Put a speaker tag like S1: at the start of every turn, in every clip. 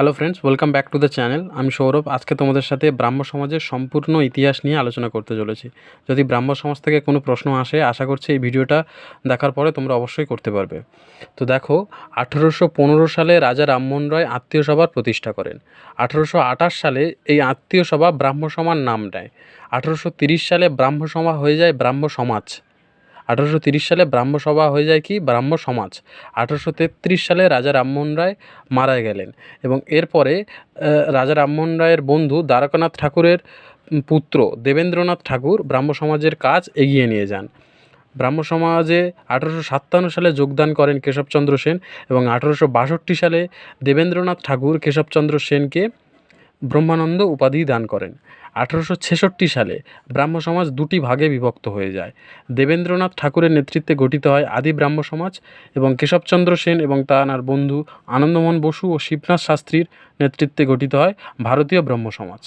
S1: Hello friends welcome back to the channel আমি সৌরভ আজকে তোমাদের সাথে ব্রাহ্ম সমাজের সম্পূর্ণ ইতিহাস নিয়ে আলোচনা করতে চলেছি। যদি ব্রাহ্ম সমাজ থেকে কোনো প্রশ্ন আসে, আশা করছি এই ভিডিওটা দেখার পরে তোমরা অবশ্যই করতে পারবে। তো দেখো, আঠেরোশো পনেরো সালে রাজা রামমোহন রায় আত্মীয় সভার প্রতিষ্ঠা করেন। আঠেরোশো আঠাশ সালে এই আত্মীয় সভা ব্রাহ্ম সমার নাম নেয় আঠেরোশো সালে ব্রাহ্ম সভা হয়ে যায় ব্রাহ্ম সমাজ। আঠেরোশো সালে ব্রাহ্ম সভা হয়ে যায় কি? ব্রাহ্ম সমাজ। আঠেরোশো সালে রাজা রামমোহন রায় মারা গেলেন এবং এরপরে রাজা রামমোহন রায়ের বন্ধু দ্বারকানাথ ঠাকুরের পুত্র দেবেন্দ্রনাথ ঠাকুর ব্রাহ্ম সমাজের কাজ এগিয়ে নিয়ে যান। ব্রাহ্ম সমাজে আঠেরোশো সালে যোগদান করেন কেশবচন্দ্র সেন এবং আঠেরোশো বাষট্টি সালে দেবেন্দ্রনাথ ঠাকুর কেশবচন্দ্র সেনকে ব্রহ্মানন্দ উপাধি দান করেন। আঠারোশো ছেষট্টি সালে ব্রাহ্ম সমাজ দুটি ভাগে বিভক্ত হয়ে যায়। দেবেন্দ্রনাথ ঠাকুরের নেতৃত্বে গঠিত হয় আদি ব্রাহ্ম সমাজ এবং কেশবচন্দ্র সেন এবং তাঁর বন্ধু আনন্দমোহন বসু ও শিবনাথ শাস্ত্রীর নেতৃত্বে গঠিত হয় ভারতীয় ব্রহ্ম সমাজ।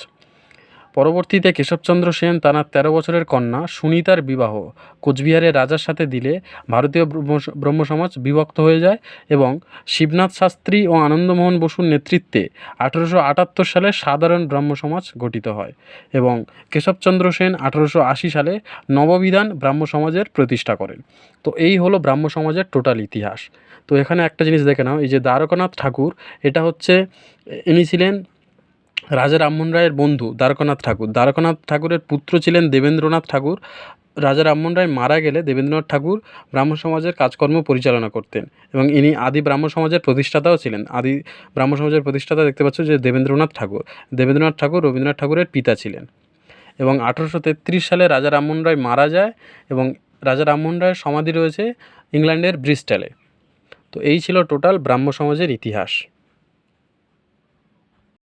S1: পরবর্তীতে কেশবচন্দ্র সেন তাঁর তেরো বছরের কন্যা সুনিতার বিবাহ কোচবিহারের রাজার সাথে দিলে ভারতীয় ব্রহ্ম- ব্রহ্ম সমাজ বিভক্ত হয়ে যায় এবং শিবনাথ শাস্ত্রী ও আনন্দমোহন বসুর নেতৃত্বে আঠেরোশো আটাত্তর সালে সাধারণ ব্রাহ্ম সমাজ গঠিত হয় এবং কেশবচন্দ্র সেন আঠেরোশো আশি সালে নববিধান ব্রাহ্ম সমাজের প্রতিষ্ঠা করেন। তো এই হলো ব্রাহ্ম সমাজের টোটাল ইতিহাস। তো এখানে একটা জিনিস দেখে নাও, এই যে দ্বারকানাথ ঠাকুর, এটা হচ্ছে ইনি ছিলেন রাজা রামমোহন রায়ের বন্ধু দ্বারকানাথ ঠাকুর। দ্বারকানাথ ঠাকুরের পুত্র ছিলেন দেবেন্দ্রনাথ ঠাকুর। রাজা রামমোহন রায় মারা গেলে দেবেন্দ্রনাথ ঠাকুর ব্রাহ্ম সমাজের কাজকর্ম পরিচালনা করতেন এবং ইনি আদি ব্রাহ্ম সমাজের প্রতিষ্ঠাতাও ছিলেন। আদি ব্রাহ্ম সমাজের প্রতিষ্ঠাতা দেখতে পাচ্ছ যে দেবেন্দ্রনাথ ঠাকুর। দেবেন্দ্রনাথ ঠাকুর রবীন্দ্রনাথ ঠাকুরের পিতা ছিলেন এবং আঠেরোশো তেত্রিশ সালে রাজা রামমোহন রায় মারা যায় এবং রাজা রামমোহন রায়ের সমাধি রয়েছে ইংল্যান্ডের ব্রিস্টালে। তো এই ছিল টোটাল ব্রাহ্ম সমাজের ইতিহাস।